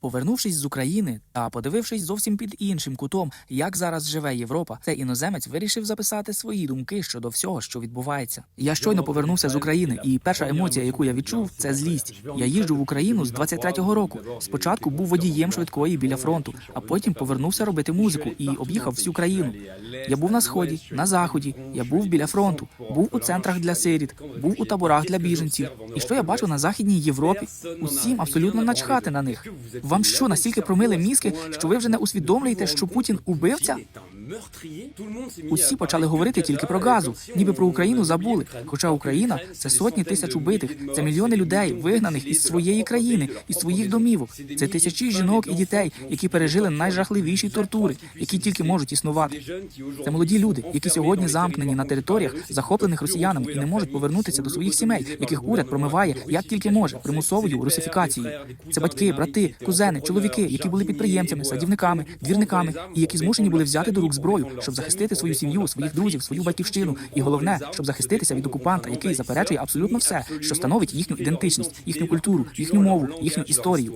Повернувшись з України та подивившись зовсім під іншим кутом, як зараз живе Європа, цей іноземець вирішив записати свої думки щодо всього, що відбувається. Я щойно повернувся з України, і перша емоція, яку я відчув, це злість. Я їжджу в Україну з 23-го року. Спочатку був водієм швидкої біля фронту, а потім повернувся робити музику і об'їхав всю країну. Я був на сході, на заході. Я був біля фронту, був у центрах для сиріт, був у таборах для біженців. І що я бачу на західній Європі? Усім абсолютно начхати на них. Вам що настільки промили мізки, що ви вже не усвідомлюєте, що Путін убивця? Усі почали говорити тільки про газу, ніби про Україну забули. Хоча Україна це сотні тисяч убитих, це мільйони людей, вигнаних із своєї країни, із своїх домівок. Це тисячі жінок і дітей, які пережили найжахливіші тортури, які тільки можуть існувати. Це молоді люди, які сьогодні замкнені на територіях, захоплених росіянами, і не можуть повернутися до своїх сімей, яких уряд промиває як тільки може примусовою русифікацією. Це батьки, брати, кузени, чоловіки, які були підприємцями, садівниками, двірниками, і які змушені були взяти до рук зброю, щоб захистити свою сім'ю, своїх друзів, свою батьківщину, і головне, щоб захиститися від окупанта, який заперечує абсолютно все, що становить їхню ідентичність, їхню культуру, їхню мову, їхню історію.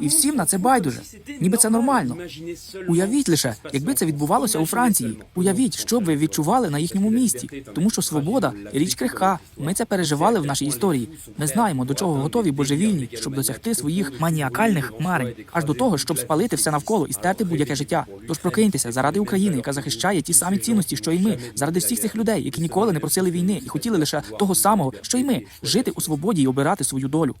І всім на це байдуже, ніби це нормально. Уявіть лише, якби це відбувалося у Франції. Уявіть, що б ви відчували на їхньому місці, тому що свобода річ крихка. Ми це переживали в нашій історії. Ми знаємо, до чого готові божевільні, щоб досягти своїх маніакальних марень, аж до того, щоб спалити все навколо і стерти будь-яке життя. Тож прокиньтеся заради України, яка захищає ті самі цінності, що й ми, заради всіх цих людей, які ніколи не просили війни і хотіли лише того самого, що й ми жити у свободі і обирати свою долю.